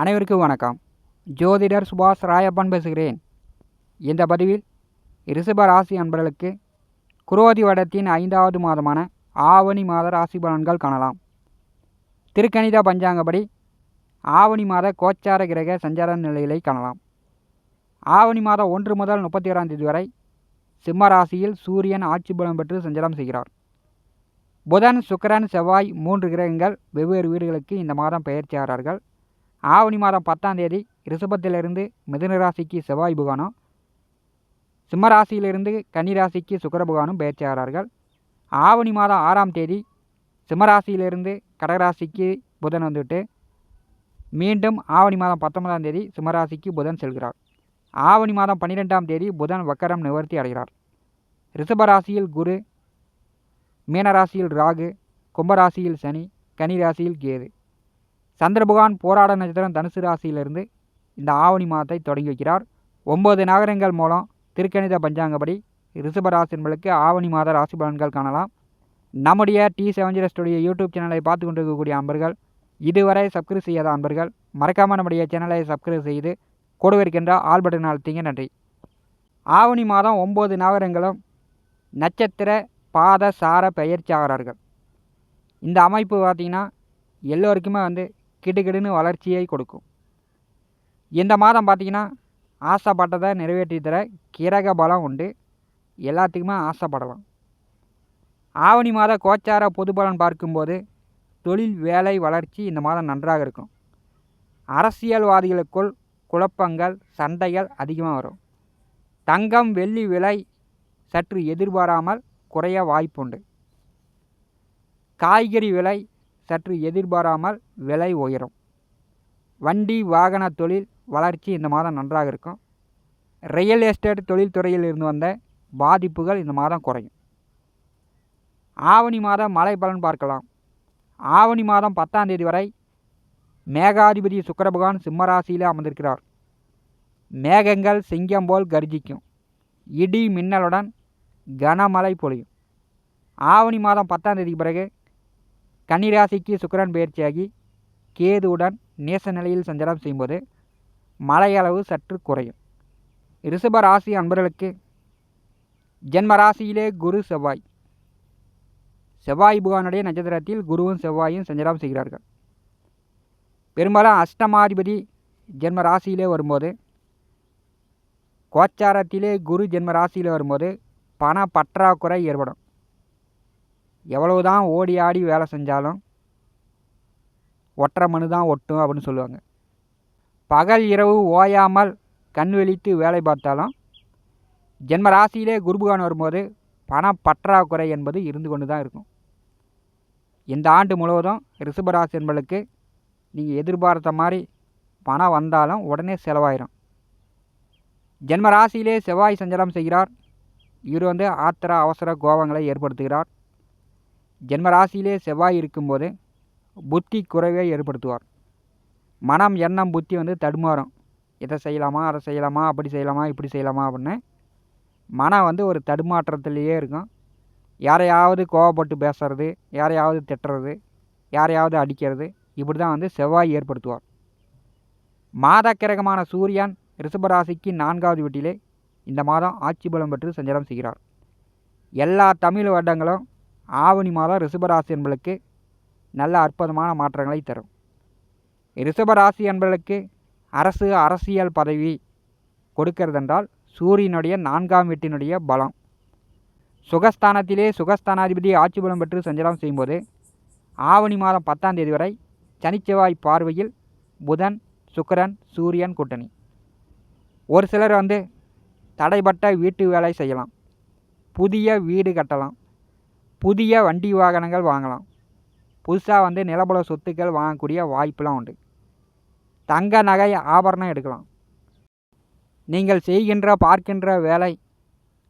அனைவருக்கும் வணக்கம். ஜோதிடர் சுபாஷ் ராயப்பன் பேசுகிறேன். இந்த பதிவில் ரிஷப ராசி அன்பர்களுக்கு குரோதி வடத்தின் ஐந்தாவது மாதமான ஆவணி மாத ராசி பலன்கள் காணலாம். திருக்கணித பஞ்சாங்கப்படி ஆவணி மாத கோச்சார கிரக சஞ்சார நிலைகளை காணலாம். ஆவணி மாதம் ஒன்று முதல் முப்பத்தி ஓராம் தேதி வரை சிம்ம ராசியில் சூரியன் ஆட்சி பலம் பெற்று சஞ்சாரம் செய்கிறார். புதன் சுக்கரன் செவ்வாய் மூன்று கிரகங்கள் வெவ்வேறு வீடுகளுக்கு இந்த மாதம் பெயர்ச்சியாகிறார்கள் ஆவணி மாதம் பத்தாம் தேதி ரிஷபத்திலிருந்து மிதுன ராசிக்கு செவ்வாய் புகானும் சிம்ம ராசியிலிருந்து கன்னி ராசிக்கு சுக்கிர புகானும் பெயர்ச்சியாகிறார்கள் ஆவணி மாதம் ஆறாம் தேதி சிம்ம ராசியிலிருந்து கடகராசிக்கு புதன் வந்துவிட்டு மீண்டும் ஆவணி மாதம் பத்தொன்பதாம் தேதி சிம்மராசிக்கு புதன் செல்கிறார். ஆவணி மாதம் பன்னிரெண்டாம் தேதி புதன் வக்கரம் நிவர்த்தி அடைகிறார். ரிஷபராசியில் குரு மீனராசியில் ராகு கும்பராசியில் சனி கனிராசியில் கேது. சந்திரபகவான் போராட நட்சத்திரம் தனுசு ராசியிலிருந்து இந்த ஆவணி மாதத்தை தொடங்கி வைக்கிறார். ஒம்பது நகரங்கள் மூலம் திருக்கணித பஞ்சாங்கப்படி ரிஷபராசி என்பதற்கு ஆவணி மாத ராசி பலன்கள் காணலாம். நம்முடைய T seven zero studio YouTube சேனலை பார்த்து கொண்டிருக்கக்கூடிய அன்பர்கள் இதுவரை சப்ஸ்கிரைப் செய்யாத அன்பர்கள் மறக்காமல் நம்முடைய சேனலை சப்ஸ்கிரைப் செய்து கூடவே இருக்கின்ற ஆல் பட்டன் அழுத்திங்க. நன்றி. ஆவணி மாதம் ஒம்பது நகரங்களும் நட்சத்திர பாத சார பெயர்ச்சி ஆகிறார்கள். இந்த அமைப்பு பார்த்திங்கன்னா எல்லோருக்குமே வந்து கிடுகிடுன்னு வளர்ச்சியை கொடுக்கும். இந்த மாதம் பார்த்திங்கன்னா ஆசைப்பட்டதை நிறைவேற்றி தர கிரக பலம் உண்டு. எல்லாத்துக்குமே ஆசைப்படலாம். ஆவணி மாத கோச்சார பொது பலன் பார்க்கும்போது தொழில் வேலை வளர்ச்சி இந்த மாதம் நன்றாக இருக்கும். அரசியல்வாதிகளுக்குள் குழப்பங்கள் சண்டைகள் அதிகமாக வரும். தங்கம் வெள்ளி விலை சற்று எதிர்பாராமல் குறைய வாய்ப்புண்டு. காய்கறி விலை சற்று எதிர்பாராமல் விலை உயரும். வண்டி வாகன தொழில் வளர்ச்சி இந்த மாதம் நன்றாக இருக்கும். ரியல் எஸ்டேட் தொழில்துறையில் இருந்து வந்த பாதிப்புகள் இந்த மாதம் குறையும். ஆவணி மாதம் மழை பலன் பார்க்கலாம். ஆவணி மாதம் பத்தாம் தேதி வரை மேகாதிபதி சுக்கர பகவான் சிம்மராசியில் அமர்ந்திருக்கிறார். மேகங்கள் சிங்கம் போல் கர்ஜிக்கும். இடி மின்னலுடன் கனமழை பொழியும். ஆவணி மாதம் பத்தாம் தேதிக்கு பிறகு கன்னிராசிக்கு சுக்கரன் பயிற்சியாகி கேதுவுடன் நேச நிலையில் சஞ்சாரம் செய்யும்போது மழையளவு சற்று குறையும். ரிஷப ராசி அன்பர்களுக்கு ஜென்ம ராசியிலே குரு செவ்வாய். செவ்வாய் புகானுடைய நட்சத்திரத்தில் குருவும் செவ்வாயும் சஞ்சாரம் செய்கிறார்கள். பெரும்பாலும் அஷ்டமாதிபதி ஜென்ம ராசியிலே வரும்போது கோச்சாரத்திலே குரு ஜென்ம ராசியில் வரும்போது பண பற்றாக்குறை ஏற்படும். எவ்வளவு தான் ஓடி ஆடி வேலை செஞ்சாலும் ஒற்றை மனு தான் ஒட்டும் அப்படின்னு சொல்லுவாங்க. பகல் இரவு ஓயாமல் கண் விழித்து வேலை பார்த்தாலும் ஜென்ம ராசியிலே குருபகான் வரும்போது பண பற்றாக்குறை என்பது இருந்து கொண்டு தான் இருக்கும். இந்த ஆண்டு முழுவதும் ரிஷபராசி என்பளுக்கு நீங்கள் எதிர்பார்த்த மாதிரி பணம் வந்தாலும் உடனே செலவாயிரும். ஜென்ம ராசியிலே செவ்வாய் சஞ்சாரம் செய்கிறார். இவர் வந்து ஆத்திர அவசர கோபங்களை ஏற்படுத்துகிறார். ஜென்ம ராசியிலே செவ்வாய் இருக்கும்போது புத்தி குறைவை ஏற்படுத்துவார். மனம் எண்ணம் புத்தி வந்து தடுமாறும். இதை செய்யலாமா அதை செய்யலாமா அப்படி செய்யலாமா இப்படி செய்யலாமா அப்படின்னு மனம் வந்து ஒரு தடுமாற்றத்திலேயே இருக்கும். யாரையாவது கோவப்பட்டு பேசுறது யாரையாவது திட்டுறது யாரையாவது அடிக்கிறது இப்படி தான் வந்து செவ்வாய் ஏற்படுத்துவார். மாத கிரகமான சூரியன் ரிஷபராசிக்கு நான்காவது வீட்டிலே இந்த மாதம் ஆட்சி பலம் பெற்று சஞ்சாரம் செய்கிறார். எல்லா தமிழ் வருடங்களும் ஆவணி மாதம் ரிஷபராசி என்பளுக்கு நல்ல அற்புதமான மாற்றங்களை தரும். ரிஷபராசி என்பளுக்கு அரசு அரசியல் பதவி கொடுக்கிறதென்றால் சூரியனுடைய நான்காம் வீட்டினுடைய பலம். சுகஸ்தானத்திலே சுகஸ்தானாதிபதி ஆட்சி பலம் பெற்று சஞ்சலம் செய்யும்போது ஆவணி மாதம் பத்தாம் தேதி வரை சனிச்செவ்வாய் பார்வையில் புதன் சுக்கரன் சூரியன் கூட்டணி. ஒரு சிலர் வந்து தடைப்பட்ட வீட்டு வேலை செய்யலாம். புதிய வீடு கட்டலாம். புதிய வண்டி வாகனங்கள் வாங்கலாம். புதுசாக வந்து நிலபல சொத்துக்கள் வாங்கக்கூடிய வாய்ப்பெலாம் உண்டு. தங்க நகை ஆபரணம் எடுக்கலாம். நீங்கள் செய்கின்ற பார்க்கின்ற வேலை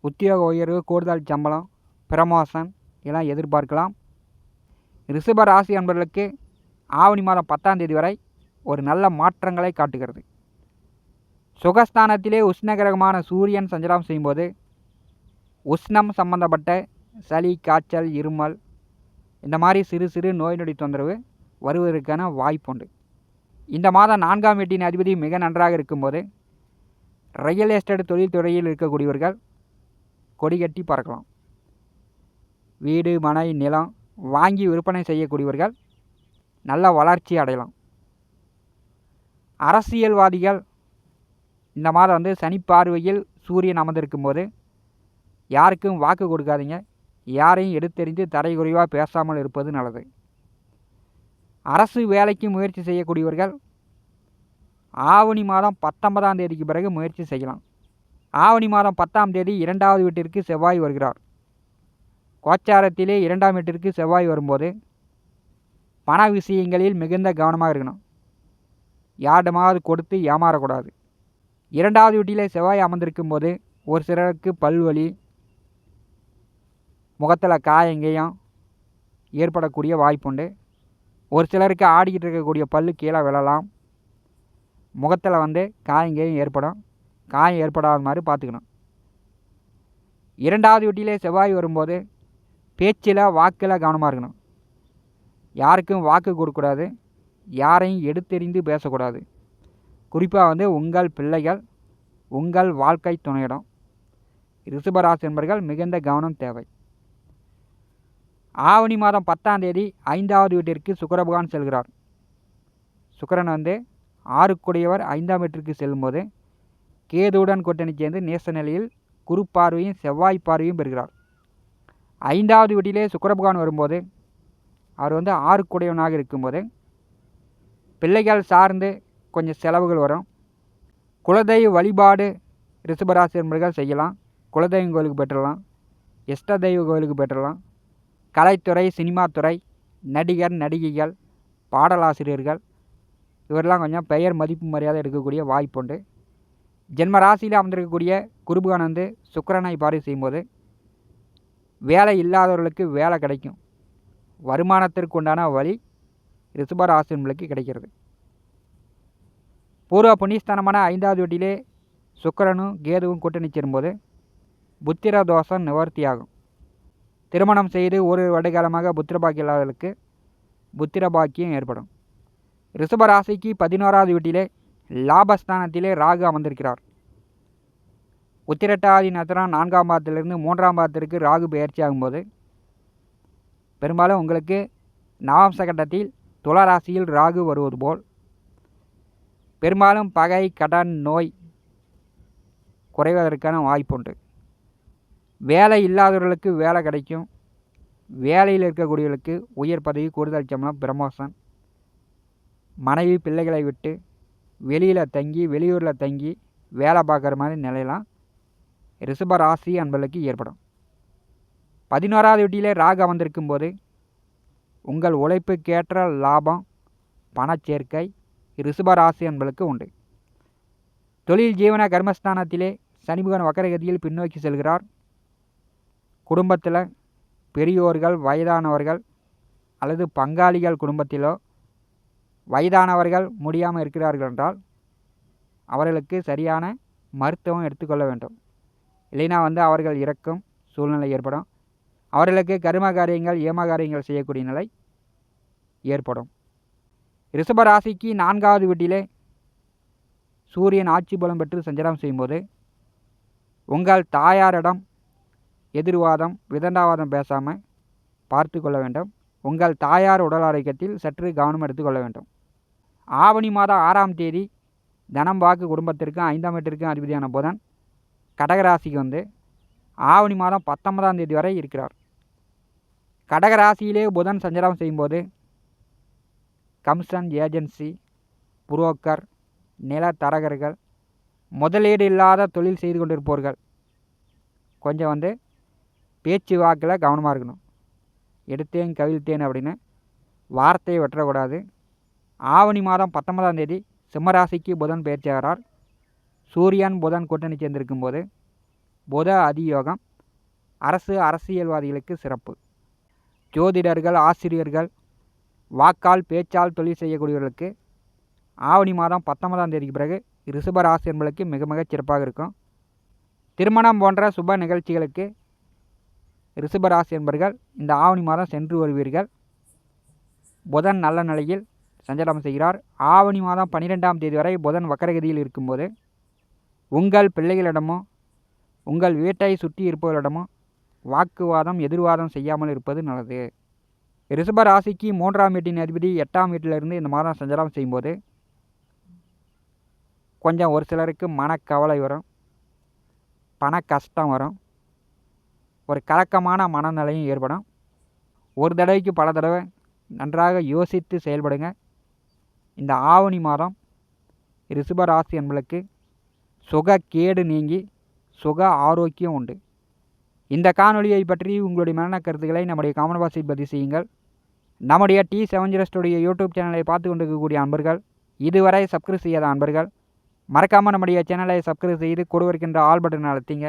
உத்தியோக உயர்வு கூடுதல் சம்பளம் பிரமோஷன் இதெல்லாம் எதிர்பார்க்கலாம். ரிஷப ராசி என்பவர்களுக்கு ஆவணி மாதம் பத்தாம் தேதி வரை ஒரு நல்ல மாற்றங்களை காட்டுகிறது. சுகஸ்தானத்திலே உஷ்ணகிரகமான சூரியன் சஞ்சலம் செய்யும்போது உஷ்ணம் சம்பந்தப்பட்ட சளி காய்ச்சல் இருமல் இந்த மாதிரி சிறு சிறு நோய் நொடி தொந்தரவு வருவதற்கான வாய்ப்புண்டு இந்த மாதம் நான்காம் வீட்டின் அதிபதி மிக நன்றாக இருக்கும்போது ரியல் எஸ்டேட் தொழில்துறையில் இருக்கக்கூடியவர்கள் கொடி கட்டி பறக்கலாம். வீடு மனை நிலம் வாங்கி விற்பனை செய்யக்கூடியவர்கள் நல்ல வளர்ச்சி அடையலாம். அரசியல்வாதிகள் இந்த மாதம் வந்து சனி பார்வையில் சூரியன் அமர்ந்திருக்கும் போது யாருக்கும் வாக்கு கொடுக்காதீங்க. யாரையும் எடுத்தெறிந்து தரைகுறைவாக பேசாமல் இருப்பது நல்லது. அரசு வேலைக்கு முயற்சி செய்யக்கூடியவர்கள் ஆவணி மாதம் பத்தொன்பதாம் தேதிக்கு பிறகு முயற்சி செய்யலாம். ஆவணி மாதம் பத்தாம் தேதி இரண்டாவது வீட்டிற்கு செவ்வாய் வருகிறார். கோச்சாரத்திலே இரண்டாம் வீட்டிற்கு செவ்வாய் வரும்போது பண விஷயங்களில் மிகுந்த கவனமாக இருக்கணும். யாரிடமாவது கொடுத்து ஏமாறக்கூடாது. இரண்டாவது வீட்டிலே செவ்வாய் அமர்ந்திருக்கும் போது ஒரு சிலருக்கு பல்வலி முகத்தில் காயங்கையும் ஏற்படக்கூடிய வாய்ப்புண்டு. ஒரு சிலருக்கு ஆடிக்கிட்டு இருக்கக்கூடிய பல்லு கீழே விழலாம். முகத்தில் வந்து காயங்கேயும் ஏற்படும். காயம் ஏற்படாத மாதிரி பார்த்துக்கணும். இரண்டாவது வீட்டிலே செவ்வாய் வரும்போது பேச்சில் வாக்கில் கவனமாக இருக்கணும். யாருக்கும் வாக்கு கொடுக்கக்கூடாது. யாரையும் எடுத்தெறிந்து பேசக்கூடாது. குறிப்பாக வந்து உங்கள் பிள்ளைகள் உங்கள் வாழ்க்கை துணையிடம். ரிஷபராசி என்பர்கள் மிகுந்த கவனம் தேவை. ஆவணி மாதம் பத்தாம் தேதி ஐந்தாவது வீட்டிற்கு சுக்கரபகவான் செல்கிறார். சுக்கரன் வந்து ஆறுக்குடையவர் ஐந்தாம் வீட்டிற்கு செல்லும்போது கேதுவுடன் கூட்டணி சேர்ந்து நேச நிலையில் குரு பார்வையும் செவ்வாய் பார்வையும் பெறுகிறார். ஐந்தாவது வீட்டிலே சுக்கரபகவான் வரும்போது அவர் வந்து ஆறுக்குடையவனாக இருக்கும்போது பிள்ளைகள் சார்ந்து கொஞ்சம் செலவுகள் வரும். குலதெய்வ வழிபாடு ரிஷபராசி என்பர்கள் செய்யலாம். குலதெய்வம் கோயிலுக்கு பெற்றலாம் இஷ்ட தெய்வ கோயிலுக்கு பெற்றலாம் கலைத்துறை சினிமாத்துறை நடிகர் நடிகைகள் பாடலாசிரியர்கள் இவரெல்லாம் கொஞ்சம் பெயர் மதிப்பு மரியாதை எடுக்கக்கூடிய வாய்ப்புண்டு ஜென்ம ராசியில் அமர்ந்திருக்கக்கூடிய குருபகான் வந்து சுக்கரனை பாரிசு செய்யும்போது வேலை இல்லாதவர்களுக்கு வேலை கிடைக்கும். வருமானத்திற்கு உண்டான வழி ரிஷபராசின்களுக்கு கிடைக்கிறது. பூர்வ புண்ணியஸ்தானமான ஐந்தாவது வீட்டிலே சுக்கரனும் கேதுவும் கூட்டணி சேரும்போது புத்திர தோஷம் நிவர்த்தியாகும். திருமணம் செய்து ஒரு வருடகாலமாக புத்திர புத்திரபாக்கியம் இல்லாதவர்களுக்கு ஏற்படும். ரிஷப ராசிக்கு பதினோராவது வீட்டிலே லாபஸ்தானத்திலே ராகு அமர்ந்திருக்கிறார். உத்திரட்டாதி நத்திரம் நான்காம் பாதத்திலிருந்து மூன்றாம் பாதத்திற்கு ராகு பயிற்சி ஆகும்போது பெரும்பாலும் உங்களுக்கு நவாம்ச கட்டத்தில் துளராசியில் ராகு வருவது போல். பெரும்பாலும் பகை கடன் நோய் குறைவதற்கான வாய்ப்புண்டு. வேலை இல்லாதவர்களுக்கு வேலை கிடைக்கும். வேலையில் இருக்கக்கூடியவர்களுக்கு உயர் பதவி கூடுதல் சம்பளம் பிரமோஷன். மனைவி பிள்ளைகளை விட்டு வெளியில் தங்கி வெளியூரில் தங்கி வேலை பார்க்குற மாதிரி நிலையெல்லாம் ரிஷப ராசி அன்பர்களுக்கு ஏற்படும். பதினோராவது வீட்டிலே ராகம் அமர்ந்திருக்கும் போது உங்கள் உழைப்புக்கேற்ற லாபம் பணச்சேர்க்கை ரிஷப ராசி அன்பர்களுக்கு உண்டு. தொழில் ஜீவன கர்மஸ்தானத்திலே சனிபுகன் வக்கரகதியில் பின்னோக்கி செல்கிறார். குடும்பத்தில் பெரியோர்கள் வயதானவர்கள் அல்லது பங்காளிகள் குடும்பத்திலோ வயதானவர்கள் முடியாமல் இருக்கிறார்கள் என்றால் அவர்களுக்கு சரியான மருத்துவம் எடுத்துக்கொள்ள வேண்டும். இல்லைனா வந்து அவர்கள் இறக்கும் சூழ்நிலை ஏற்படும். அவர்களுக்கு கர்ம காரியங்கள் ஏம காரியங்கள் செய்யக்கூடிய நிலை ஏற்படும். ரிஷப ராசிக்கு நான்காவது வீட்டிலே சூரியன் ஆட்சி பலம் பெற்று சஞ்சாரம் செய்யும்போது உங்கள் தாயாரிடம் எதிர்வாதம் விதண்டாவாதம் பேசாமல் பார்த்து கொள்ள வேண்டும். உங்கள் தாயார் உடல் ஆரோக்கியத்தில் சற்று கவனம் எடுத்துக்கொள்ள வேண்டும். ஆவணி மாதம் ஆறாம் தேதி தனம் வாக்கு குடும்பத்திற்கும் ஐந்தாம் வீட்டிற்கும் அதிபதியான புதன் கடகராசிக்கு வந்து ஆவணி மாதம் பத்தொன்பதாம் தேதி வரை இருக்கிறார். கடகராசியிலே புதன் சஞ்சாரம் செய்யும்போது கமிஷன் ஏஜென்சி புரோக்கர் நில தரகர்கள் முதலீடு இல்லாத தொழில் செய்து கொண்டிருப்பவர்கள் கொஞ்சம் வந்து பேச்சு வாக்கில் கவனமாக இருக்கணும். எடுத்தேன் கவிழ்த்தேன் அப்படின்னு வார்த்தையை வெட்டக்கூடாது. ஆவணி மாதம் பத்தொன்பதாம் தேதி சிம்மராசிக்கு புதன் பயிற்சியாகிறார் சூரியன் புதன் கூட்டணி சேர்ந்திருக்கும் போது புத அதியோகம் அரசு அரசியல்வாதிகளுக்கு சிறப்பு. ஜோதிடர்கள் ஆசிரியர்கள் வாக்கால் பேச்சால் தொழில் செய்யக்கூடியவர்களுக்கு ஆவணி மாதம் பத்தொன்பதாம் தேதிக்கு பிறகு ரிஷப ராசி என்பதற்கு மிக மிக சிறப்பாக இருக்கும். திருமணம் போன்ற சுப நிகழ்ச்சிகளுக்கு ரிஷபராசி என்பர்கள் இந்த ஆவணி மாதம் சென்று வருவீர்கள். புதன் நல்ல நிலையில் சஞ்சாரம் செய்கிறார். ஆவணி மாதம் பன்னிரெண்டாம் தேதி வரை புதன் வக்கரகதியில் இருக்கும்போது உங்கள் பிள்ளைகளிடமோ உங்கள் வீட்டை சுற்றி இருப்பவர்களிடமோ வாக்குவாதம் எதிர்வாதம் செய்யாமல் இருப்பது நல்லது. ரிஷப ராசிக்கு மூன்றாம் வீட்டின் அதிபதி எட்டாம் வீட்டிலிருந்து இந்த மாதம் சஞ்சாரம் செய்யும்போது கொஞ்சம் ஒரு சிலருக்கு மனக்கவலை வரும் பண கஷ்டம் வரும். ஒரு கலக்கமான மனநிலையும் ஏற்படும். ஒரு தடவைக்கு பல தடவை நன்றாக யோசித்து செயல்படுங்க. இந்த ஆவணி மாதம் ரிஷபராசி என்பளுக்கு சுக கேடு நீங்கி சுக ஆரோக்கியம் உண்டு. இந்த காணொலியை பற்றி உங்களுடைய மரண கருத்துக்களை நம்முடைய காமன் பாக்ஸில் பதிவு செய்யுங்கள். நம்முடைய டி செவன் யூடியூப் சேனலை பார்த்து கொண்டிருக்கக்கூடிய அன்பர்கள் இதுவரை சப்ஸ்கிரைப் செய்யாத அன்பர்கள் மறக்காமல் நம்முடைய சேனலை சப்ஸ்கிரைப் செய்து கொடுவிருக்கின்ற ஆல் பட்டன் அழுத்திங்க.